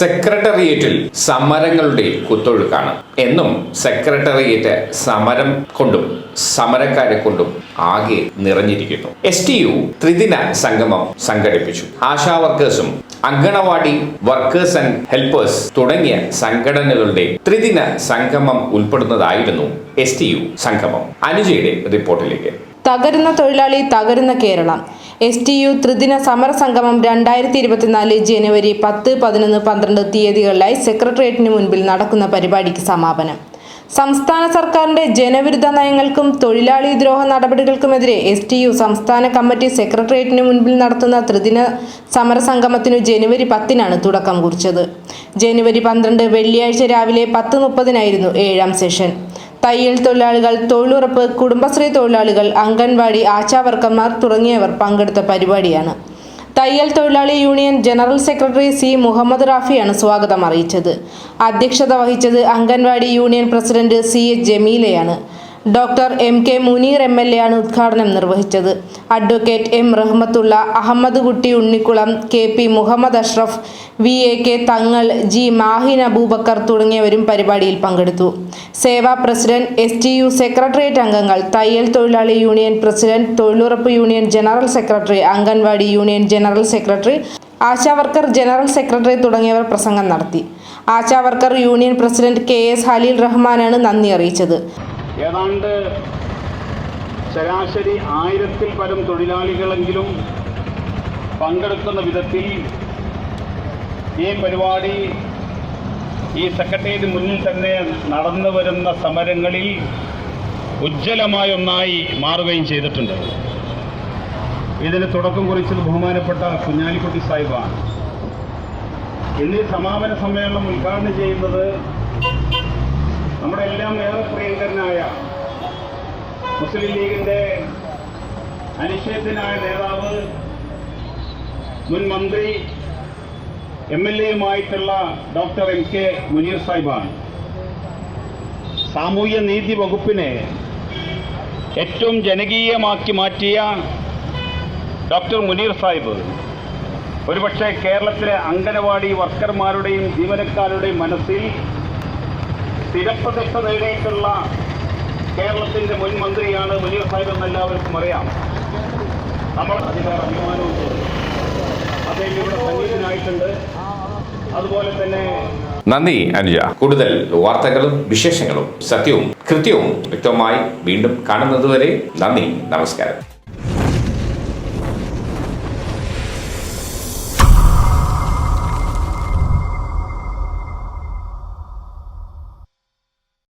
സെക്രട്ടേറിയറ്റിൽ സമരങ്ങളുടെ കുത്തൊഴുക്കാണ്. എന്നും സെക്രട്ടേറിയറ്റ് സമരം കൊണ്ടും സമരക്കാരെ കൊണ്ടും ആകെ നിറഞ്ഞിരിക്കുന്നു. എസ് ടി യു ത്രിദിന സംഗമം സംഘടിപ്പിച്ചു. ആശാ വർക്കേഴ്സും അങ്കണവാടി വർക്കേഴ്സ് ആൻഡ് ഹെൽപ്പേഴ്സ് തുടങ്ങിയ സംഘടനകളുടെ ത്രിദിന സംഗമം ഉൾപ്പെടുന്നതായിരുന്നു എസ് ടി യു സംഗമം. അനുജയുടെ റിപ്പോർട്ടിലേക്ക്. തകരുന്ന തൊഴിലാളി തകരുന്ന കേരളം. എസ് ടി യു ത്രിദിന സമര സംഗമം രണ്ടായിരത്തി ഇരുപത്തിനാല് ജനുവരി പത്ത് പതിനൊന്ന് പന്ത്രണ്ട് തീയതികളിലായി സെക്രട്ടേറിയറ്റിന് മുൻപിൽ നടക്കുന്ന പരിപാടിക്ക് സമാപനം. സംസ്ഥാന സർക്കാരിന്റെ ജനവിരുദ്ധ നയങ്ങൾക്കും തൊഴിലാളി ദ്രോഹ നടപടികൾക്കുമെതിരെ എസ് ടി യു സംസ്ഥാന കമ്മിറ്റി സെക്രട്ടേറിയറ്റിന് മുൻപിൽ നടത്തുന്ന ത്രിദിന സമരസംഗമത്തിനു ജനുവരി പത്തിനാണ് തുടക്കം കുറിച്ചത്. ജനുവരി പന്ത്രണ്ട് വെള്ളിയാഴ്ച രാവിലെ പത്ത് മുപ്പതിനായിരുന്നു ഏഴാം സെഷൻ. തയ്യൽ തൊഴിലാളികൾ തൊഴിലുറപ്പ് കുടുംബശ്രീ തൊഴിലാളികൾ അംഗൻവാടി ആശാവർക്കർമാർ തുടങ്ങിയവർ പങ്കെടുത്ത പരിപാടിയാണ്. തയ്യൽ തൊഴിലാളി union general secretary C Muhammad റാഫിയാണ് സ്വാഗതം അറിയിച്ചത്. അധ്യക്ഷത വഹിച്ചത് anganwadi union president C H ജമീലയാണ്. Doctor M K Muneer M L A ആണ് ഉദ്ഘാടനം നിർവഹിച്ചത്. Advocate M Rahmathulla Ahammed Kutty Unnikulam K P Muhammad Ashraf V A K Thangal G Mahin Abubakar തുടങ്ങിയവരും പരിപാടിയിൽ പങ്കെടുത്തു. Seva president S T U secretariat അംഗങ്ങൾ തയ്യൽ തൊഴിലാളി union president തൊഴിലുറപ്പ് union general secretary anganwadi union general secretary Asha worker general secretary തുടങ്ങിയവർ പ്രസംഗം നടത്തി. Asha worker union president K S Haleel റഹ്മാനാണ് നന്ദി അറിയിച്ചത്. ഏതാണ്ട് ശരാശരി ആയിരത്തിൽ പരം തൊഴിലാളികളെങ്കിലും പങ്കെടുക്കുന്ന വിധത്തിൽ ഈ പരിപാടി ഈ സെക്രട്ടേറിയറ്റ് മുന്നിൽ തന്നെ നടന്നു വരുന്ന സമരങ്ങളിൽ ഉജ്ജ്വലമായ ഒന്നായി മാറുകയും ചെയ്തിട്ടുണ്ട്. ഇതിന് തുടക്കം കുറിച്ചത് ബഹുമാനപ്പെട്ട കുഞ്ഞാലിക്കുട്ടി സാഹിബാണ്. ഇന്ന് സമാപന സമ്മേളനം ഉദ്ഘാടനം ചെയ്യുന്നത് നമ്മുടെ എല്ലാം ഏറെ പ്രിയങ്കരനായ മുസ്ലിം ലീഗിന്റെ അനിശ്ചയത്തിനായ നേതാവ് മുൻ മന്ത്രി എം എൽ എയുമായിട്ടുള്ള ഡോക്ടർ എം കെ മുനീർ സാഹിബാണ്. സാമൂഹ്യ നീതി വകുപ്പിനെ ഏറ്റവും ജനകീയമാക്കി മാറ്റിയ ഡോക്ടർ മുനീർ സാഹിബ് ഒരുപക്ഷെ കേരളത്തിലെ അംഗനവാടി വർക്കർമാരുടെയും ജീവനക്കാരുടെയും മനസ്സിൽ സ്ഥിരപ്രതിഷ്ഠ നേടിയിട്ടുള്ള കേരളത്തിന്റെ മുൻ മന്ത്രിയാണ് മുനീർ സാഹിബ് എന്ന് എല്ലാവർക്കും അറിയാം. നമ്മൾ അധികാര അഭിമാനവും നന്ദി അനുജ. കൂടുതൽ വാർത്തകളും വിശേഷങ്ങളും സത്യവും കൃത്യവും വ്യക്തമായി വീണ്ടും കാണുന്നതുവരെ നന്ദി നമസ്കാരം.